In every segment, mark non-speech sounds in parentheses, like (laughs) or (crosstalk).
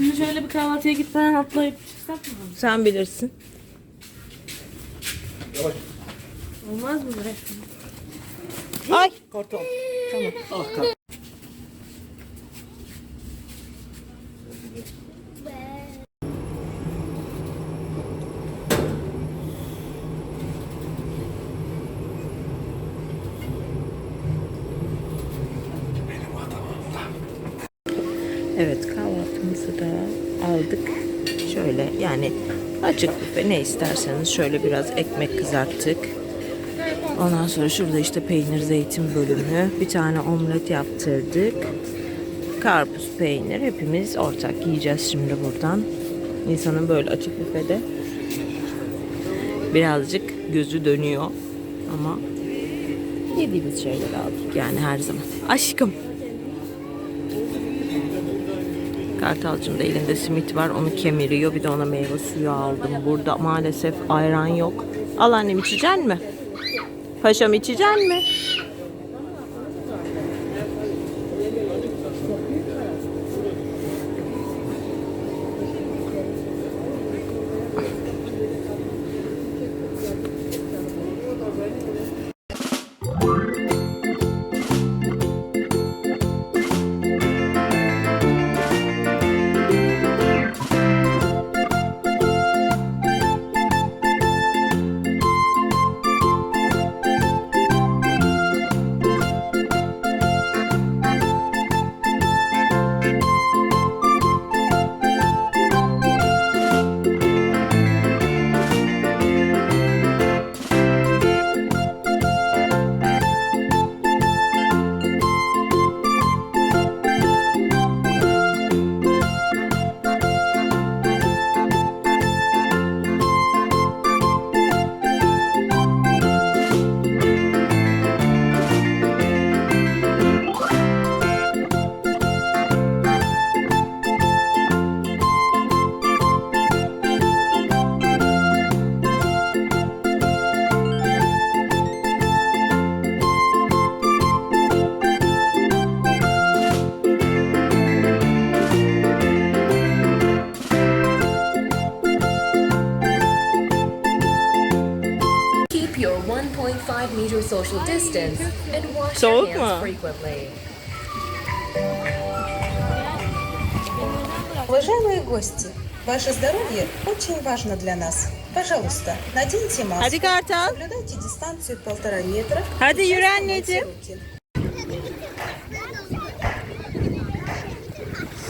Şimdi şöyle bir kahvaltıya gitmeden atlayıp çıksak mı? Sen bilirsin. Olmaz mı bre? Ay. Kartal. Tamam. Ah kart. Evet kahvaltımızı da aldık. Şöyle yani açık büfe ne isterseniz şöyle biraz ekmek kızarttık. Ondan sonra şurada işte peynir zeytin bölümü. Bir tane omlet yaptırdık. Karpuz peynir hepimiz ortak yiyeceğiz şimdi buradan. İnsanın böyle açık büfede birazcık gözü dönüyor ama yediğimiz şeyleri aldık yani her zaman. Aşkım. Kartalcığım da elinde simit var. Onu kemiriyor. Bir de ona meyve suyu aldım. Burada maalesef ayran yok. Al annem içecek mi? Paşam içecek mi? Frequently. Уважаемые гости, ваше здоровье очень важно для нас. Пожалуйста, наденьте маску. Hadi Kartal. Соблюдайте дистанцию полтора метра. Hadi yürü Часто anneciğim. мойте руки.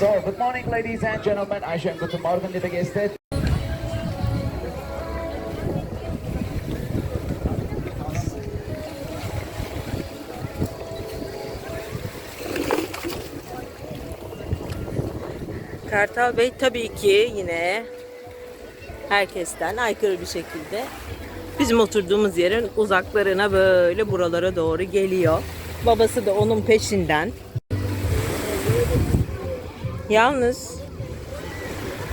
So, good morning ladies and gentlemen. Ayşen guten Morgen liebe Gäste. Kartal Bey tabii ki yine herkesten aykırı bir şekilde bizim oturduğumuz yerin uzaklarına böyle buralara doğru geliyor. Babası da onun peşinden. Yalnız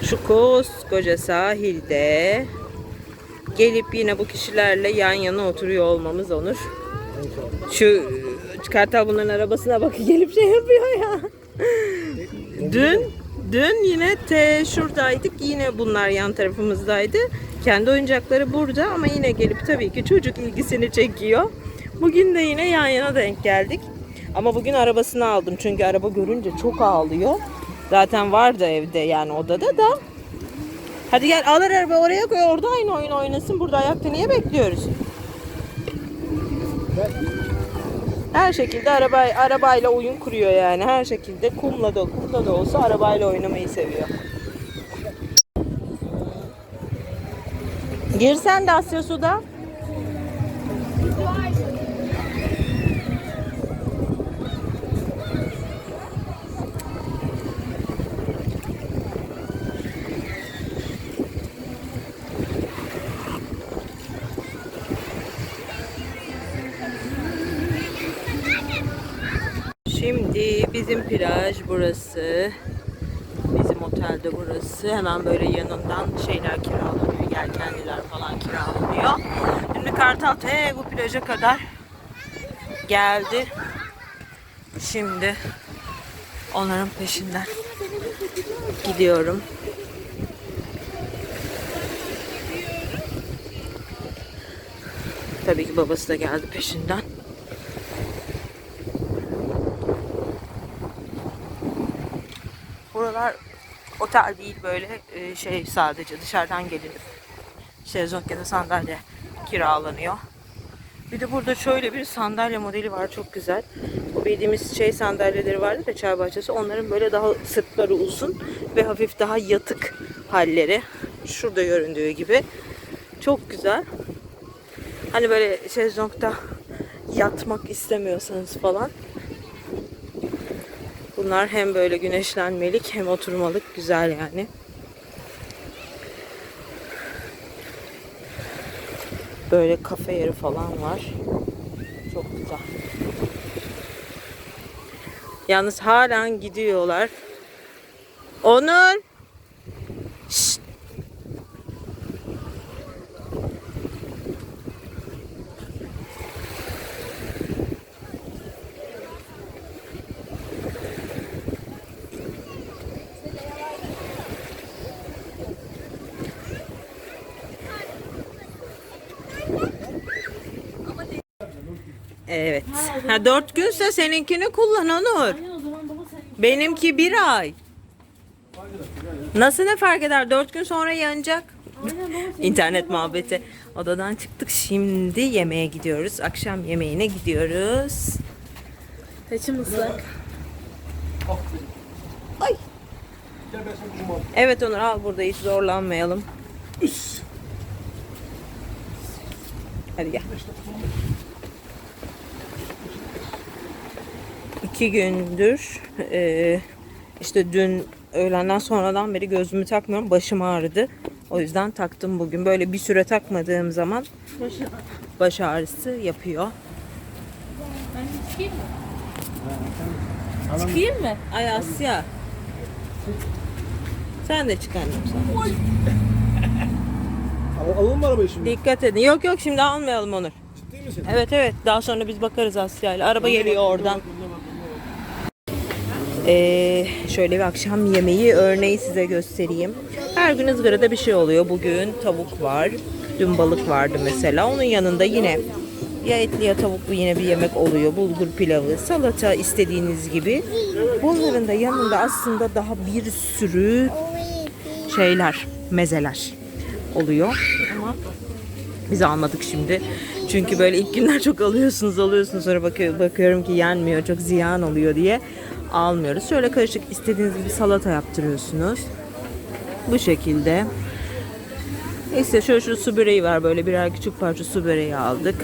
şu koskoca sahilde gelip yine bu kişilerle yan yana oturuyor olmamız Onur. Şu Kartal bunların arabasına bak (laughs) gelip şey yapıyor ya. Dün dün yine te şuradaydık. Yine bunlar yan tarafımızdaydı. Kendi oyuncakları burada ama yine gelip tabii ki çocuk ilgisini çekiyor. Bugün de yine yan yana denk geldik. Ama bugün arabasını aldım çünkü araba görünce çok ağlıyor. Zaten vardı evde yani odada da. Hadi gel alır araba oraya koy orada aynı oyun oynasın. Burada ayakta niye bekliyoruz? Her şekilde araba, arabayla oyun kuruyor yani. Her şekilde kumla da kumda da olsa arabayla oynamayı seviyor. Girsen de Asya Su'da. Burası. Bizim otelde burası. Hemen böyle yanından şeyler kiralanıyor. Yelkenliler falan kiralanıyor. Şimdi Kartal te bu plaja kadar geldi. Şimdi onların peşinden gidiyorum. Tabii ki babası da geldi peşinden. Buralar otel değil böyle e, şey sadece dışarıdan gelinip şezlong ya da sandalye kiralanıyor. Bir de burada şöyle bir sandalye modeli var çok güzel. O bildiğimiz şey sandalyeleri vardı da çay bahçesi. Onların böyle daha sırtları uzun ve hafif daha yatık halleri. Şurada göründüğü gibi. Çok güzel. Hani böyle şezlongda yatmak istemiyorsanız falan. Bunlar hem böyle güneşlenmelik hem oturmalık güzel yani. Böyle kafe yeri falan var. Çok güzel. Yalnız halen gidiyorlar. Onur. Evet. Ha, dört günse seninkini kullan Onur. Benimki bir ay. Nasıl ne fark eder? Dört gün sonra yanacak. İnternet muhabbeti. Odadan çıktık. Şimdi yemeğe gidiyoruz. Akşam yemeğine gidiyoruz. Saçım ıslak. Ay. Evet Onur al burada hiç zorlanmayalım. Hadi gel. İki gündür eee, işte dün öğlenden sonradan beri gözümü takmıyorum. Başım ağrıdı. O yüzden taktım bugün. Böyle bir süre takmadığım zaman baş ağrısı yapıyor. Ben çıkayım mı? Çıkayım mı? Ay Asya. Sen de çık annem sen. Al- Alalım mı arabayı şimdi? Dikkat edin. Yok yok şimdi almayalım Onur. Ciddi misin? Evet evet daha sonra biz bakarız Asya ile. Araba geliyor oradan. Ee, şöyle bir akşam yemeği örneği size göstereyim. Her gün ızgarada bir şey oluyor. Bugün tavuk var. Dün balık vardı mesela. Onun yanında yine ya etli ya tavuklu yine bir yemek oluyor. Bulgur pilavı, salata istediğiniz gibi. Bunların da yanında aslında daha bir sürü şeyler, mezeler oluyor. Ama biz almadık şimdi. Çünkü böyle ilk günler çok alıyorsunuz alıyorsunuz sonra bakıyor, bakıyorum ki yenmiyor çok ziyan oluyor diye almıyoruz. Şöyle karışık istediğiniz gibi salata yaptırıyorsunuz. Bu şekilde. İşte şöyle şu su böreği var böyle birer küçük parça su böreği aldık.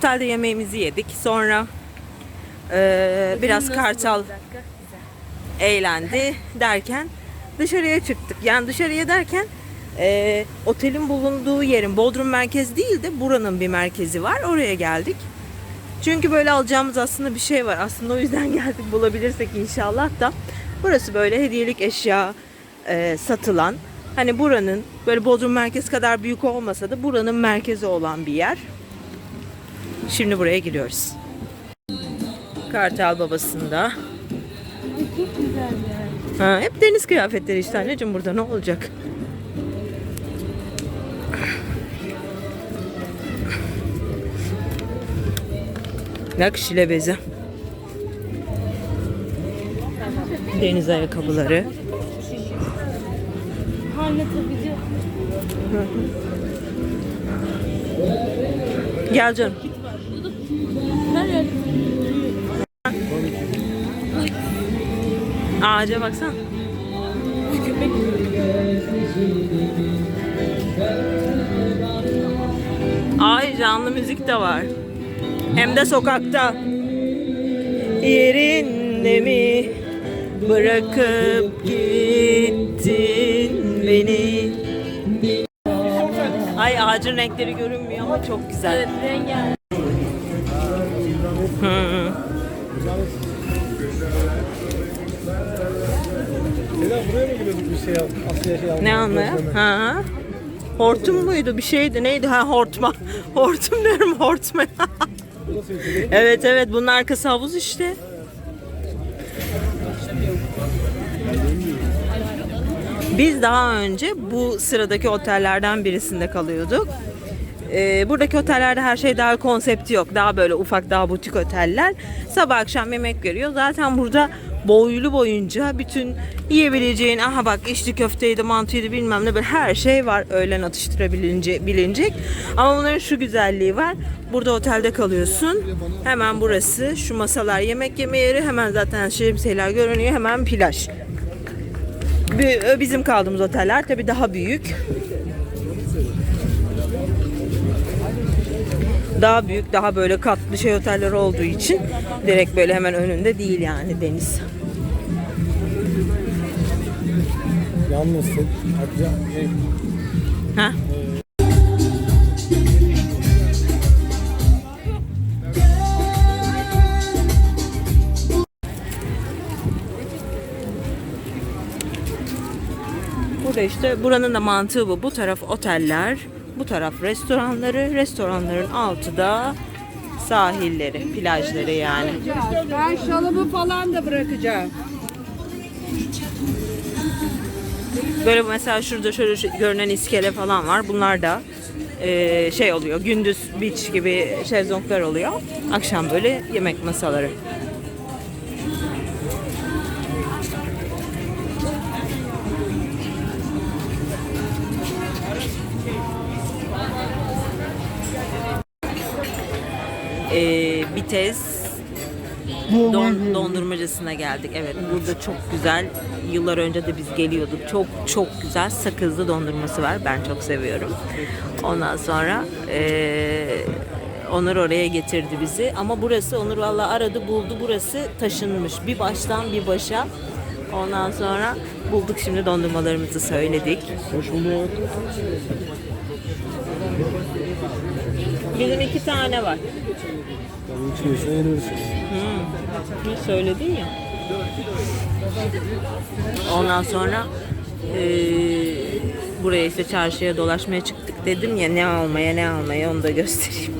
Otelde yemeğimizi yedik. Sonra eee, biraz kartal eğlendi derken dışarıya çıktık. Yani dışarıya derken eee, otelin bulunduğu yerin Bodrum merkez değil de buranın bir merkezi var. Oraya geldik. Çünkü böyle alacağımız aslında bir şey var. Aslında o yüzden (laughs) geldik bulabilirsek inşallah da. Burası böyle hediyelik eşya eee, satılan. Hani buranın böyle Bodrum merkez kadar büyük olmasa da buranın merkezi olan bir yer. Şimdi buraya giriyoruz. Kartal babasında. Çok güzel ya. Ha, hep deniz kıyafetleri işte anneciğim burada ne olacak? Nakşile bezi. Deniz ayakkabıları. Gel canım. Ağaca baksana. Ay canlı müzik de var. Hem de sokakta. Yerinde mi bırakıp gittin beni? Ay ağacın renkleri görünmüyor ama çok güzel. rengarenk. Hı. Neden buraya mı gidiyorduk bir şey al, şey almaya? Ne anlaya? Ha. Hortum muydu? Bir şeydi. Neydi? Ha hortma. (laughs) Hortum diyorum hortma. (laughs) Evet evet bunun arkası havuz işte. Biz daha önce bu sıradaki otellerden birisinde kalıyorduk. Ee, buradaki otellerde her şey daha konsepti yok. Daha böyle ufak daha butik oteller. Sabah akşam yemek veriyor. Zaten burada boylu boyunca bütün yiyebileceğin aha bak içli köfteydi mantıydı bilmem ne böyle her şey var öğlen atıştırabilince bilinecek. Ama bunların şu güzelliği var. Burada otelde kalıyorsun. Hemen burası şu masalar yemek yeme yeri hemen zaten şemsiyeler görünüyor hemen plaj. Bi- Bizim kaldığımız oteller tabii daha büyük. Daha büyük, daha böyle katlı şey oteller olduğu için direkt böyle hemen önünde değil yani deniz. Yalnızsın. Hadi ya. Ne? Ha? Burada işte buranın da mantığı bu. Bu taraf oteller, bu taraf restoranları, restoranların altı da sahilleri, plajları yani. Ben şalımı falan da bırakacağım. Böyle mesela şurada şöyle görünen iskele falan var. Bunlar da eee, şey oluyor. Gündüz beach gibi şezlonglar oluyor. Akşam böyle yemek masaları. Eee Bitez Don, dondurmacısına geldik. Evet burada çok güzel. Yıllar önce de biz geliyorduk. Çok çok güzel sakızlı dondurması var. Ben çok seviyorum. Ondan sonra eee, Onur oraya getirdi bizi. Ama burası Onur valla aradı buldu. Burası taşınmış. Bir baştan bir başa. Ondan sonra bulduk şimdi dondurmalarımızı söyledik. Hoş bulduk. Bizim iki tane var. İçiyorsa yeniriz. Ne söyledin ya. Ondan sonra eee, buraya işte çarşıya dolaşmaya çıktık dedim ya ne almaya ne almaya onu da göstereyim.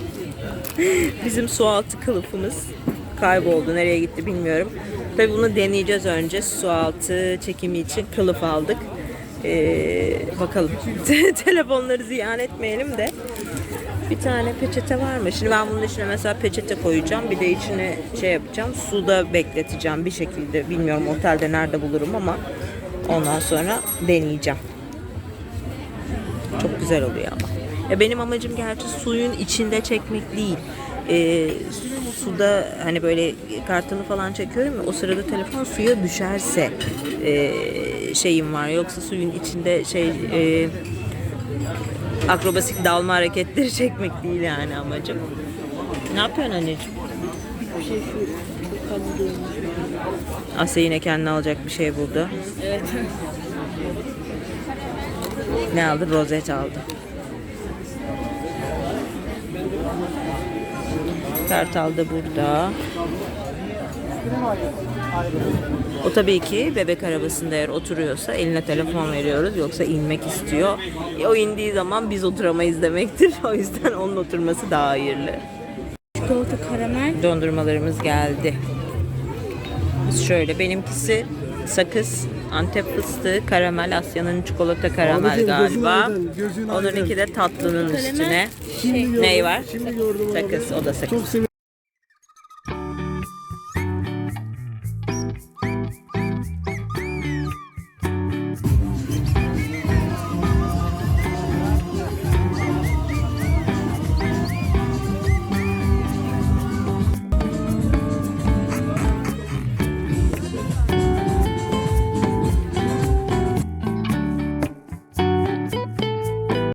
(laughs) Bizim su altı kılıfımız kayboldu. Nereye gitti bilmiyorum. Tabii bunu deneyeceğiz önce. Su altı çekimi için kılıf aldık. Eee, bakalım. (laughs) Telefonları ziyan etmeyelim de. Bir tane peçete var mı? Şimdi ben bunun içine mesela peçete koyacağım. Bir de içine şey yapacağım. Suda bekleteceğim bir şekilde. Bilmiyorum otelde nerede bulurum ama ondan sonra deneyeceğim. Çok güzel oluyor ama. Ya benim amacım gerçi suyun içinde çekmek değil. Ee, suda hani böyle kartını falan çekiyorum ya o sırada telefon suya düşerse ee, şeyim var. Yoksa suyun içinde şey ee, akrobasik dalma hareketleri (laughs) çekmek değil yani amacım. Ne yapıyorsun anneciğim? Asya yine kendine alacak bir şey buldu. Evet. Ne aldı? Rozet aldı. Kartal da burada. O tabii ki bebek arabasında eğer oturuyorsa eline telefon veriyoruz yoksa inmek istiyor. E, o indiği zaman biz oturamayız demektir. (laughs) O yüzden onun oturması daha hayırlı. Çikolata karamel. Dondurmalarımız geldi. Şöyle benimkisi sakız, Antep fıstığı, karamel, Asya'nın çikolata karamel Abicim, gözün galiba. aydın, gözün Onunki de tatlının üstüne. Şimdi gördüm. Ney var? Şimdi gördüm. Sakız, o da sakız. Çok.